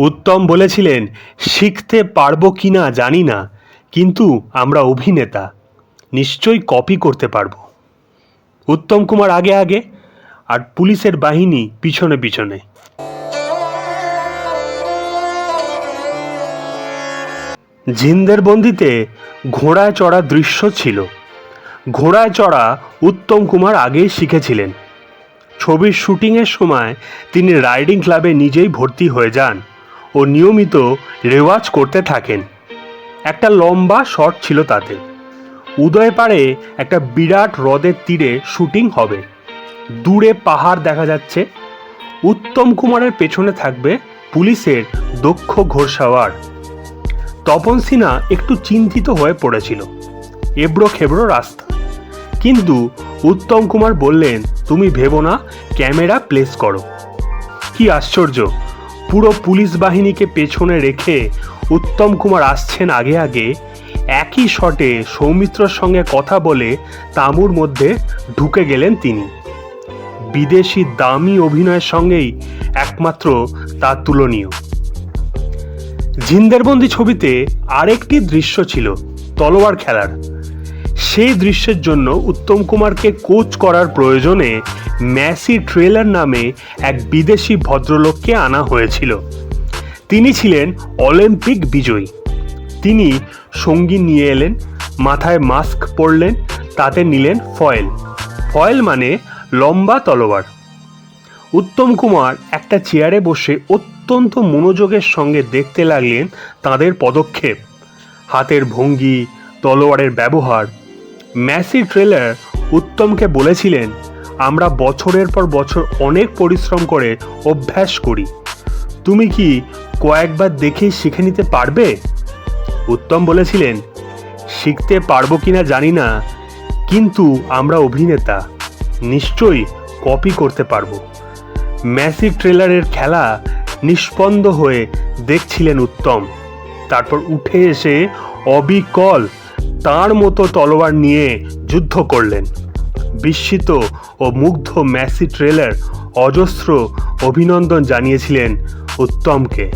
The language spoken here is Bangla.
উত্তম বলেছিলেন, শিখতে পারব কি না জানি না, কিন্তু আমরা অভিনেতা, নিশ্চয়ই কপি করতে পারব। উত্তম কুমার আগে আগে, আর পুলিশের বাহিনী পিছনে পিছনে। জিন্দের বন্দিতে ঘোড়ায় চড়া দৃশ্য ছিল। ঘোড়ায় চড়া উত্তম কুমার আগেই শিখেছিলেন। ছবির শুটিংয়ের সময় তিনি রাইডিং ক্লাবে নিজেই ভর্তি হয়ে যান। ও নিয়মিত রেওয়াজ করতে থাকেন। একটা লম্বা শট ছিল তাতে। উদয় পাড়ে একটা বিরাট হ্রদের তীরে শুটিং হবে। দূরে পাহাড় দেখা যাচ্ছে। উত্তম কুমারের পেছনে থাকবে পুলিশের দক্ষ ঘোড়সাওয়ার। তপন সিনহা একটু চিন্তিত হয়ে পড়েছিল। এবড়ো খেবড়ো রাস্তা। কিন্তু উত্তম কুমার বললেন, তুমি ভেবো না, ক্যামেরা প্লেস করো। কি আশ্চর্য! পুরো পুলিশ বাহিনীকে পেছনে রেখে উত্তম কুমার আসছেন আগে আগে, একই শটে সৌমিত্রর সঙ্গে কথা বলে তামুর মধ্যে ঢুকে গেলেন তিনি। বিদেশি দামি অভিনয়ের সঙ্গেই একমাত্র তা তুলনীয়। জিন্দেরবন্দি ছবিতে আরেকটি দৃশ্য ছিল, তলোয়ার খেলার। সেই দৃশ্যের জন্য উত্তম কুমারকে কোচ করার প্রয়োজনে ম্যাসি ট্রেলার নামে এক বিদেশি ভদ্রলোককে আনা হয়েছিল। তিনি ছিলেন অলিম্পিক বিজয়ী। তিনি সঙ্গী নিয়ে এলেন, মাথায় মাস্ক পরলেন, তাতে নিলেন ফয়েল। ফয়েল মানে লম্বা তলোয়ার। উত্তম কুমার একটা চেয়ারে বসে অত্যন্ত মনোযোগের সঙ্গে দেখতে লাগলেন তাদের পদক্ষেপ। হাতের ভঙ্গি, তলোয়ারের ব্যবহার ম্যাসি ট্রেলার উত্তমকে বলেছিলেন, আমরা বছরের পর বছর অনেক পরিশ্রম করে অভ্যাস করি। তুমি কি কয়েকবার দেখেই শিখে নিতে পারবে? উত্তম বলেছিলেন, শিখতে পারব কিনা জানি না, কিন্তু আমরা অভিনেতা, নিশ্চয়ই কপি করতে পারব। ম্যাসি ট্রেলারের খেলা নিষ্পন্দ হয়ে দেখছিলেন উত্তম। তারপর উঠে এসে অবিকল তার মতো তলোয়ার নিয়ে যুদ্ধ করলেন। বিস্মিত ও মুগ্ধ ম্যাসি ট্রেলার অজস্র অভিনন্দন জানিয়েছিলেন উত্তমকে।